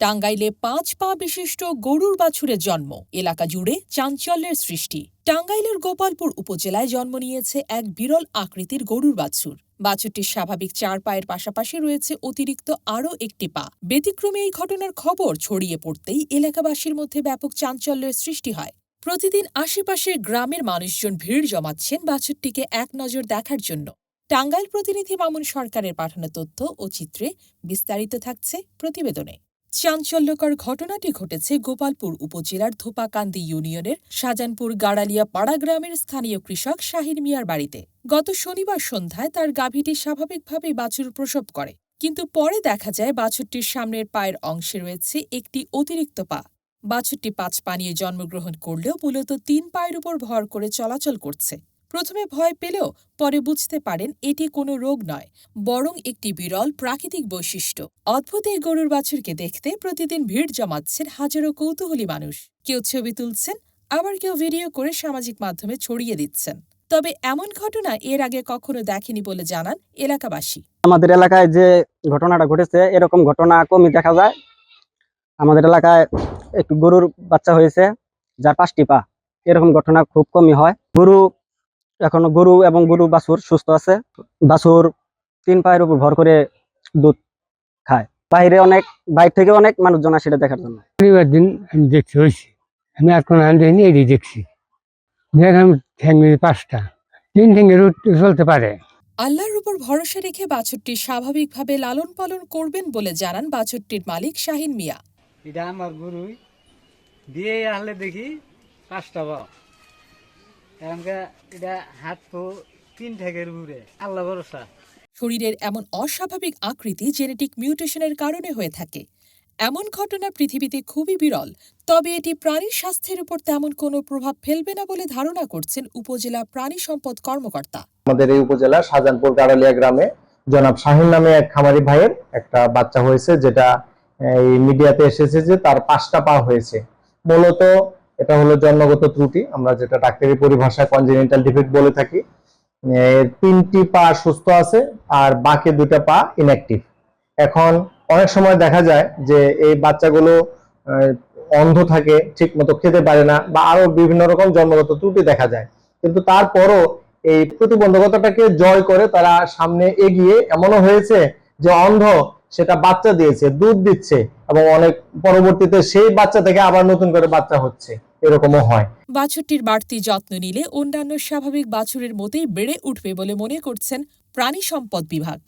টাঙ্গাইলে পাঁচ পা বিশিষ্ট গরুর বাছুরের জন্ম। এলাকা জুড়ে চাঞ্চল্যের সৃষ্টি। টাঙ্গাইলের গোপালপুর উপজেলায় জন্ম নিয়েছে এক বিরল আকৃতির গরুর বাছুর। বাছুরটির স্বাভাবিক চার পায়ের পাশাপাশি রয়েছে অতিরিক্ত আরও একটি পা। ব্যতিক্রমে এই ঘটনার খবর ছড়িয়ে পড়তেই এলাকাবাসীর মধ্যে ব্যাপক চাঞ্চল্যের সৃষ্টি হয়। প্রতিদিন আশেপাশের গ্রামের মানুষজন ভিড় জমাচ্ছেন বাছুরটিকে এক নজর দেখার জন্য। টাঙ্গাইল প্রতিনিধি মামুন সরকারের পাঠানো তথ্য ও চিত্রে বিস্তারিত থাকছে প্রতিবেদনে। চাঞ্চল্যকর ঘটনাটি ঘটেছে গোপালপুর উপজেলার ধোপাকান্দি ইউনিয়নের শাজানপুর গাড়ালিয়া পাড়া গ্রামের স্থানীয় কৃষক শাহির মিয়ার বাড়িতে। গত শনিবার সন্ধ্যায় তার গাভীটি স্বাভাবিকভাবেই বাছুর প্রসব করে, কিন্তু পরে দেখা যায় বাছুরটির সামনের পায়ের অংশে রয়েছে একটি অতিরিক্ত পা। বাছুরটি পাঁচ পানিয়ে জন্মগ্রহণ করলেও মূলত তিন পায়ের উপর ভর করে চলাচল করছে। প্রথমে ভয় পেলেও পরে বুঝতে পারেন এটি কোনো রোগ নয়, বরং একটি বিরল প্রাকৃতিক বৈশিষ্ট্য। অদ্ভুত এই গরুর বাছুরকে দেখতে প্রতিদিন ভিড় জমাচ্ছেন হাজারো কৌতূহলী মানুষ। কেউ ছবি তুলছেন, আবার কেউ ভিডিও করে সামাজিক মাধ্যমে ছড়িয়ে দিচ্ছেন। তবে এমন ঘটনা এর আগে কখনো দেখেনি বলে জানান এলাকাবাসী। আমাদের এলাকায় যে ঘটনাটা ঘটেছে, এরকম ঘটনা কমই দেখা যায়। আমাদের এলাকায় একটু গরুর বাচ্চা হয়েছে, যার পাঁচটি পা। এরকম ঘটনা খুব কমই হয়। গরু এখনও গরু এবং গরু বাছুর সুস্থ আছে। বাছুর তিন পায়ের উপর ভর করে দুধ খায়। বাইরে অনেক বাইরে থেকে অনেক মানুষজন আসে সেটা দেখার জন্য। শনিবার দিন আমি দেখছি হয়েছি। আমি আর কোনো আন দেখিনি এটি দেখছি। দেখলাম ঠ্যাং পাঁচটা। তিন ঠ্যাঙের উঠতে চলতে পারে। আল্লাহর উপর ভরসা রেখে বাছুরটি স্বাভাবিকভাবে লালন পালন করবেন বলে জানান বাছুরটির মালিক শাহিন মিয়া। এটা আমার গরুই। দিয়ে আসলে দেখি পাঁচটা বা এখানকার এটা হাত পো তিন ঠেকের উপরে। আল্লাহ ভরসা। শরীরের এমন অস্বাভাবিক আকৃতি জেনেটিক মিউটেশনের কারণে হয়ে থাকে। এমন ঘটনা পৃথিবীতে খুবই বিরল তবে এটি প্রাণীর স্বাস্থ্যের উপর তেমন কোনো প্রভাব ফেলবে না বলে ধারণা করছেন উপজেলা প্রাণী সম্পদ কর্মকর্তা। আমাদের এই উপজেলা শাহজাহানপুর গাড়ালিয়া গ্রামে জনাব শাহিন নামে এক খামারি ভাইয়ের একটা বাচ্চা হয়েছে যেটা এই মিডিয়াতে এসেছে যে তার পাঁচটা পা হয়েছে। মূলত এটা হলো জন্মগত ত্রুটি। আমরা যেটা ডাক্তারি পরিভাষায় কনজেনিটাল ডিফেক্ট বলে থাকি। তিনটি পা সুস্থ আছে আর বাকি দুটা পা ইনঅ্যাক্টিভ এখন অনেক সময় দেখা যায় যে এই বাচ্চাগুলো অন্ধ থাকে ঠিক মতো খেতে পারে না বা আরও বিভিন্ন রকম জন্মগত ত্রুটি দেখা যায়। কিন্তু তারপরও এই প্রতিবন্ধকতাটাকে জয় করে তারা সামনে এগিয়ে এমনও হয়েছে যে অন্ধ সেটা বাচ্চা দিয়েছে, দুধ দিচ্ছে এবং অনেক পরবর্তীতে সেই বাচ্চা থেকে আবার নতুন করে বাচ্চা হচ্ছে। এরকমও হয়। বাছুরটির বাড়তি যত্ন নিলে অন্যান্য স্বাভাবিক বাছুরের মতোই বেড়ে উঠবে বলে মনে করছেন প্রাণী সম্পদ বিভাগ।